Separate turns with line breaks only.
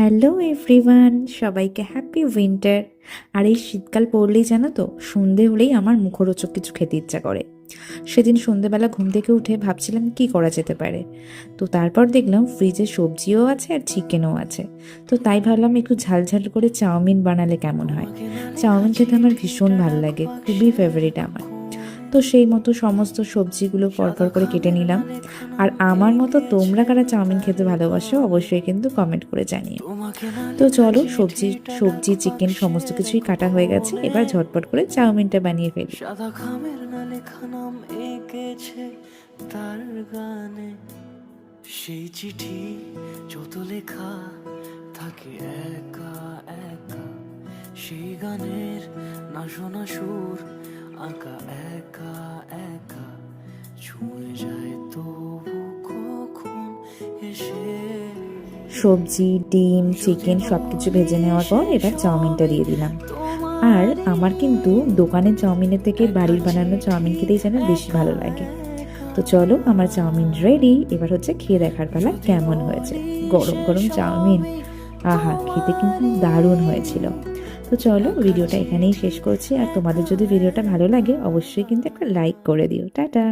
Hello everyone, সবাইকে happy winter. আর এই শীতকাল পড়লেই জানো তো, সন্ধে হলেই আমার মুখরোচক কিছু খেতে ইচ্ছা করে। সেদিন সন্ধেবেলা ঘুম থেকে উঠে ভাবছিলাম কি করা যেতে পারে। তো তারপর দেখলাম ফ্রিজে সবজিও আছে আর চিকেনও আছে। তো তাই ভাবলাম একটু ঝাল ঝাল করে চাউমিন বানালে কেমন হয়? চাউমিন খেতে আমার ভীষণ ভালো লাগে, খুবই ফেভারিট আমার। তো সেই মতো সমস্ত সবজিগুলো পরপর করে কেটে নিলাম। আর আমার মতো তোমরা কারা চাউমিন খেতে ভালোবাসো, অবশ্যই কিন্তু কমেন্ট করে জানিও। তো চলো সবজি সবজি, চিকেন সমস্ত কিছুই কাটা হয়ে গেছে, এবার ঝটপট করে চাউমিনটা বানিয়ে ফেলি।
তার গানে। সেই চিঠি যত লেখা থাকে একা একা। সেই গানের না শোনা সুর আঁকা একা একা ছুঁয়ে যায় তবু কখন এসে?
সবজি ডিম চিকেন সব কিছু ভেজে নেওয়ার পর এবার চাউমিনটা দিয়ে দিলাম। আর আমার কিন্তু দোকানের চাউমিনের থেকে বাড়ির বানানো চাউমিন খেতেই যেন বেশি ভালো লাগে। তো চলো আমার চাউমিন রেডি এবার হচ্ছে খেয়ে দেখার পালা কেমন হয়েছে। গরম গরম চাউমিন। আহা খেতে কিন্তু দারুণ হয়েছিল। তো চলো ভিডিওটা এখানেই শেষ করছি। আর তোমাদের যদি ভিডিওটা ভালো লাগে, অবশ্যই কিন্তু একটা লাইক করে দিও। টাটা!